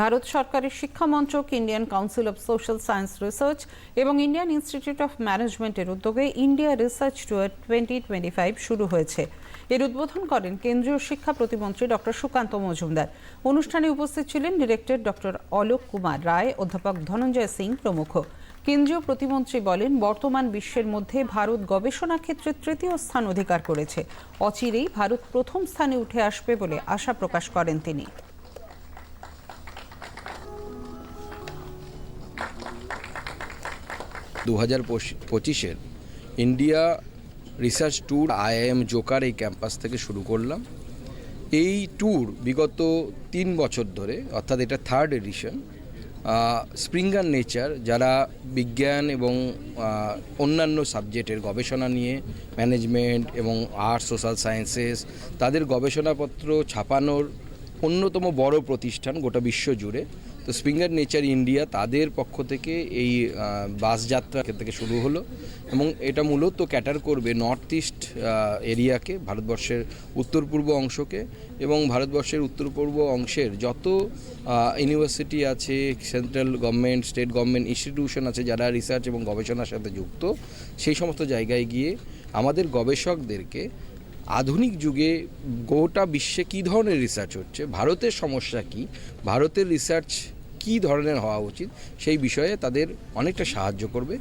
ভারত সরকারের শিক্ষা মন্ত্রক Indian council of social science research এবং ইন্ডিয়ান ইনস্টিটিউট অফ ম্যানেজমেন্টের উদ্যোগে India research tour twenty twenty five শুরু হয়েছে। এর উদ্বোধন করেন কেন্দ্রীয় শিক্ষা প্রতিমন্ত্রী ডক্টর সুকান্ত মজুমদার। অনুষ্ঠানে উপস্থিত ছিলেন ডিরেক্টর ডক্টর অলোক কুমার রায়, অধ্যাপক ধনঞ্জয় সিং প্রমুখ। কেন্দ্রীয় প্রতিমন্ত্রী বলেন, বর্তমান বিশ্বের মধ্যে ভারত গবেষণা ক্ষেত্রে তৃতীয় স্থান অধিকার করেছে। অচিরেই ভারত প্রথম স্থানে উঠে আসবে বলে আশা প্রকাশ করেন তিনি। দু হাজার পঁচিশের ইন্ডিয়া রিসার্চ ট্যুর আইআইএম জোকার এই ক্যাম্পাস থেকে শুরু করলাম। এই ট্যুর বিগত তিন বছর ধরে, অর্থাৎ এটা থার্ড এডিশন স্প্রিঙ্গার নেচার, যারা বিজ্ঞান এবং অন্যান্য সাবজেক্টের গবেষণা নিয়ে, ম্যানেজমেন্ট এবং আর্টস, সোশ্যাল সায়েন্সেস, তাদের গবেষণাপত্র ছাপানোর অন্যতম বড় প্রতিষ্ঠান গোটা বিশ্ব জুড়ে। তো স্প্রিঙ্গার নেচার ইন্ডিয়া তাদের পক্ষ থেকে এই বাস যাত্রা থেকে শুরু হলো এবং এটা মূলত ক্যাটার করবে নর্থ ইস্ট এরিয়াকে, ভারতবর্ষের উত্তর পূর্ব অংশকে এবং ভারতবর্ষের উত্তর পূর্ব অংশের যত ইউনিভার্সিটি আছে, central government, state government institution আছে যারা রিসার্চ এবং গবেষণার সাথে যুক্ত, সেই সমস্ত জায়গায় গিয়ে আমাদের গবেষকদেরকে আধুনিক যুগে গোটা বিশ্বে কী ধরনের রিসার্চ হচ্ছে? ভারতের সমস্যা কি? ভারতের রিসার্চ কী ধরনের হওয়া উচিত? সেই বিষয়ে তাদের অনেকটা সাহায্য করবে।